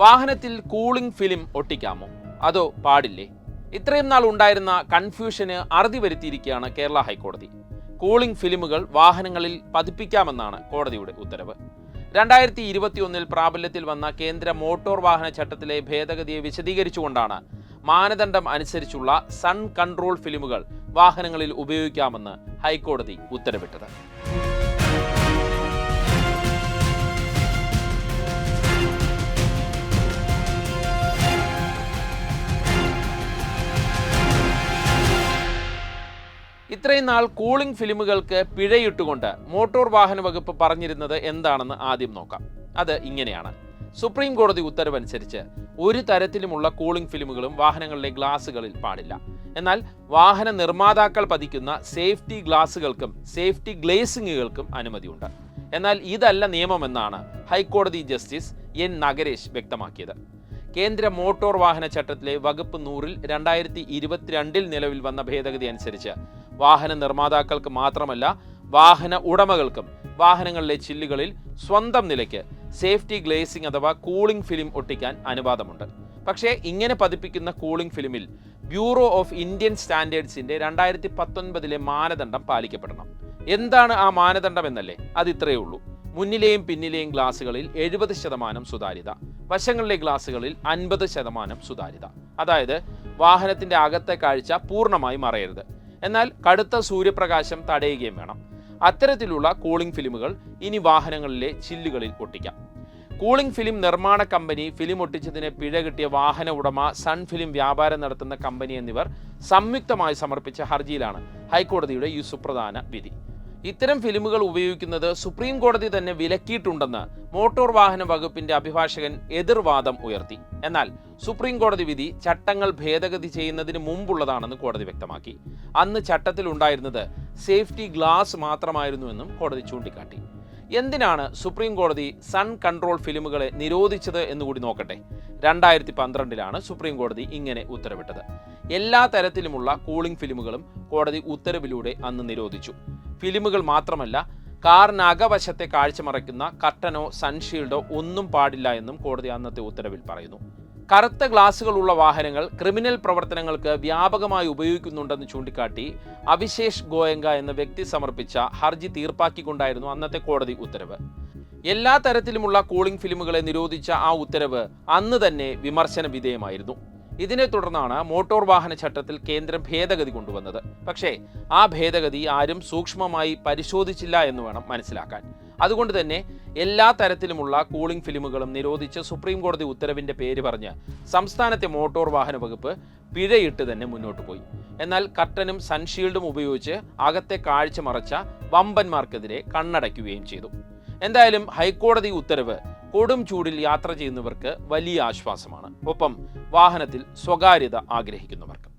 വാഹനത്തിൽ cooling film ഒട്ടിക്കാമോ? അതോ പാടില്ലേ? ഇത്രയും നാൾ ഉണ്ടായിരുന്ന കൺഫ്യൂഷന് അറുതി വരുത്തിയിരിക്കുകയാണ് കേരള ഹൈക്കോടതി. കൂളിംഗ് ഫിലിമുകൾ വാഹനങ്ങളിൽ പതിപ്പിക്കാമെന്നാണ് കോടതിയുടെ ഉത്തരവ്. രണ്ടായിരത്തി ഇരുപത്തിയൊന്നിൽ പ്രാബല്യത്തിൽ വന്ന കേന്ദ്ര മോട്ടോർ വാഹന ചട്ടത്തിലെ ഭേദഗതിയെ വിശദീകരിച്ചുകൊണ്ടാണ് മാനദണ്ഡം അനുസരിച്ചുള്ള സൺ കൺട്രോൾ ഫിലിമുകൾ വാഹനങ്ങളിൽ ഉപയോഗിക്കാമെന്ന് ഹൈക്കോടതി ഉത്തരവിട്ടത്. ഇത്രയും നാൾ കൂളിംഗ് ഫിലിമുകൾക്ക് പിഴയിട്ടുകൊണ്ട് മോട്ടോർ വാഹന വകുപ്പ് പറഞ്ഞിരുന്നത് എന്താണെന്ന് ആദ്യം നോക്കാം. അത് ഇങ്ങനെയാണ്. സുപ്രീം കോടതി ഉത്തരവനുസരിച്ച് ഒരു തരത്തിലുമുള്ള കൂളിംഗ് ഫിലിമുകളും വാഹനങ്ങളിലെ ഗ്ലാസുകളിൽ പാടില്ല. എന്നാൽ വാഹന നിർമ്മാതാക്കൾ പതിക്കുന്ന സേഫ്റ്റി ഗ്ലാസുകൾക്കും സേഫ്റ്റി ഗ്ലേസിങ്ങുകൾക്കും അനുമതിയുണ്ട്. എന്നാൽ ഇതല്ല നിയമമെന്നാണ് ഹൈക്കോടതി ജസ്റ്റിസ് എൻ. നഗരേഷ് വ്യക്തമാക്കിയത്. കേന്ദ്ര മോട്ടോർ വാഹന ചട്ടത്തിലെ വകുപ്പ് നൂറിൽ രണ്ടായിരത്തി ഇരുപത്തിരണ്ടിൽ നിലവിൽ വന്ന ഭേദഗതി അനുസരിച്ച് വാഹന നിർമ്മാതാക്കൾക്ക് മാത്രമല്ല വാഹന ഉടമകൾക്കും വാഹനങ്ങളിലെ ചില്ലുകളിൽ സ്വന്തം നിലയ്ക്ക് സേഫ്റ്റി ഗ്ലേസിംഗ് അഥവാ കൂളിംഗ് ഫിലിം ഒട്ടിക്കാൻ അനുവാദമുണ്ട്. പക്ഷേ ഇങ്ങനെ പതിപ്പിക്കുന്ന കൂളിംഗ് ഫിലിമിൽ ബ്യൂറോ ഓഫ് ഇന്ത്യൻ സ്റ്റാൻഡേർഡ്സിന്റെ രണ്ടായിരത്തി പത്തൊൻപതിലെ മാനദണ്ഡം പാലിക്കപ്പെടണം. എന്താണ് ആ മാനദണ്ഡം എന്നല്ലേ? അത് ഇത്രയേ ഉള്ളൂ. മുന്നിലെയും പിന്നിലെയും ഗ്ലാസുകളിൽ എഴുപത് ശതമാനം സുതാര്യത. വശങ്ങളിലെ ഗ്ലാസുകളിൽ അൻപത് ശതമാനം സുതാര്യത. അതായത് വാഹനത്തിന്റെ അകത്തെ കാഴ്ച പൂർണമായി മറയരുത്. എന്നാൽ കടുത്ത സൂര്യപ്രകാശം തടയുകയും വേണം. അത്തരത്തിലുള്ള കൂളിംഗ് ഫിലിമുകൾ ഇനി വാഹനങ്ങളിലെ ചില്ലുകളിൽ ഒട്ടിക്കാം. കൂളിംഗ് ഫിലിം നിർമ്മാണ കമ്പനി ഫിലിം ഒട്ടിച്ചതിന് പിഴ കിട്ടിയ വാഹന ഉടമ സൺ ഫിലിം വ്യാപാരം നടത്തുന്ന കമ്പനി എന്നിവർ സംയുക്തമായി സമർപ്പിച്ച ഹർജിയിലാണ് ഹൈക്കോടതിയുടെ ഈ സുപ്രധാന വിധി. ഇത്തരം ഫിലിമുകൾ ഉപയോഗിക്കുന്നത് സുപ്രീം കോടതി തന്നെ വിലക്കിയിട്ടുണ്ടെന്ന് മോട്ടോർ വാഹന വകുപ്പിന്റെ അഭിഭാഷകൻ എതിർവാദം ഉയർത്തി. എന്നാൽ സുപ്രീം കോടതി വിധി ചട്ടങ്ങൾ ഭേദഗതി ചെയ്യുന്നതിന് മുമ്പുള്ളതാണെന്ന് കോടതി വ്യക്തമാക്കി. അന്ന് ചട്ടത്തിൽ ഉണ്ടായിരുന്നത് സേഫ്റ്റി ഗ്ലാസ് മാത്രമായിരുന്നുവെന്നും കോടതി ചൂണ്ടിക്കാട്ടി. എന്തിനാണ് സുപ്രീം കോടതി സൺ കൺട്രോൾ ഫിലിമുകളെ നിരോധിച്ചത് എന്നുകൂടി നോക്കട്ടെ. രണ്ടായിരത്തി പന്ത്രണ്ടിലാണ് സുപ്രീം കോടതി ഇങ്ങനെ ഉത്തരവിട്ടത്. എല്ലാ തരത്തിലുമുള്ള കൂളിംഗ് ഫിലിമുകളും കോടതി ഉത്തരവിലൂടെ അന്ന് നിരോധിച്ചു. ഫിലിമുകൾ മാത്രമല്ല കാറിനകവശത്തെ കാഴ്ച മറയ്ക്കുന്ന കർട്ടനോ സൺഷീൽഡോ ഒന്നും പാടില്ല എന്നും കോടതി അന്നത്തെ ഉത്തരവിൽ പറയുന്നു. കറുത്ത ഗ്ലാസുകളുള്ള വാഹനങ്ങൾ ക്രിമിനൽ പ്രവർത്തനങ്ങൾക്ക് വ്യാപകമായി ഉപയോഗിക്കുന്നുണ്ടെന്ന് ചൂണ്ടിക്കാട്ടി അവിശേഷ് ഗോയങ്ക എന്ന വ്യക്തി സമർപ്പിച്ച ഹർജി തീർപ്പാക്കിക്കൊണ്ടായിരുന്നു അന്നത്തെ കോടതി ഉത്തരവ്. എല്ലാ തരത്തിലുമുള്ള കൂളിംഗ് ഫിലിമുകളെ നിരോധിച്ച ആ ഉത്തരവ് അന്ന് തന്നെ വിമർശന വിധേയമായിരുന്നു. ഇതിനെ തുടർന്നാണ് മോട്ടോർ വാഹന ചട്ടത്തിൽ കേന്ദ്രം ഭേദഗതി കൊണ്ടുവന്നത്. പക്ഷേ ആ ഭേദഗതി ആരും സൂക്ഷ്മമായി പരിശോധിച്ചില്ല എന്ന് വേണം മനസ്സിലാക്കാൻ. അതുകൊണ്ട് തന്നെ എല്ലാ തരത്തിലുമുള്ള കൂളിംഗ് ഫിലിമുകളും നിരോധിച്ച് സുപ്രീം കോടതി ഉത്തരവിന്റെ പേര് പറഞ്ഞ് സംസ്ഥാനത്തെ മോട്ടോർ വാഹന വകുപ്പ് പിഴയിട്ട് തന്നെ മുന്നോട്ട് പോയി. എന്നാൽ കർട്ടനും സൺഷീൽഡും ഉപയോഗിച്ച് അകത്തെ കാഴ്ച മറച്ച വമ്പന്മാർക്കെതിരെ കണ്ണടയ്ക്കുകയും ചെയ്തു. എന്തായാലും ഹൈക്കോടതി ഉത്തരവ് കൊടും ചൂടിൽ യാത്ര ചെയ്യുന്നവർക്ക് വലിയ ആശ്വാസമാണ്. ഒപ്പം വാഹനത്തിൽ സ്വകാര്യത ആഗ്രഹിക്കുന്നവർക്ക്.